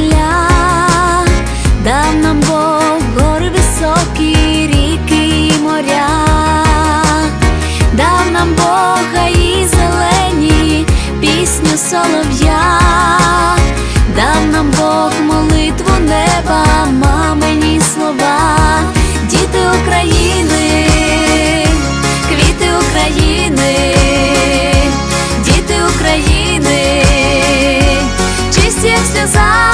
поля, дав нам Бог гори високі, ріки і моря, дав нам Бога і зелені пісню солов'я, дав нам Бог молитву неба, мамині слова, діти України, квіти України, діти України. Всех слезах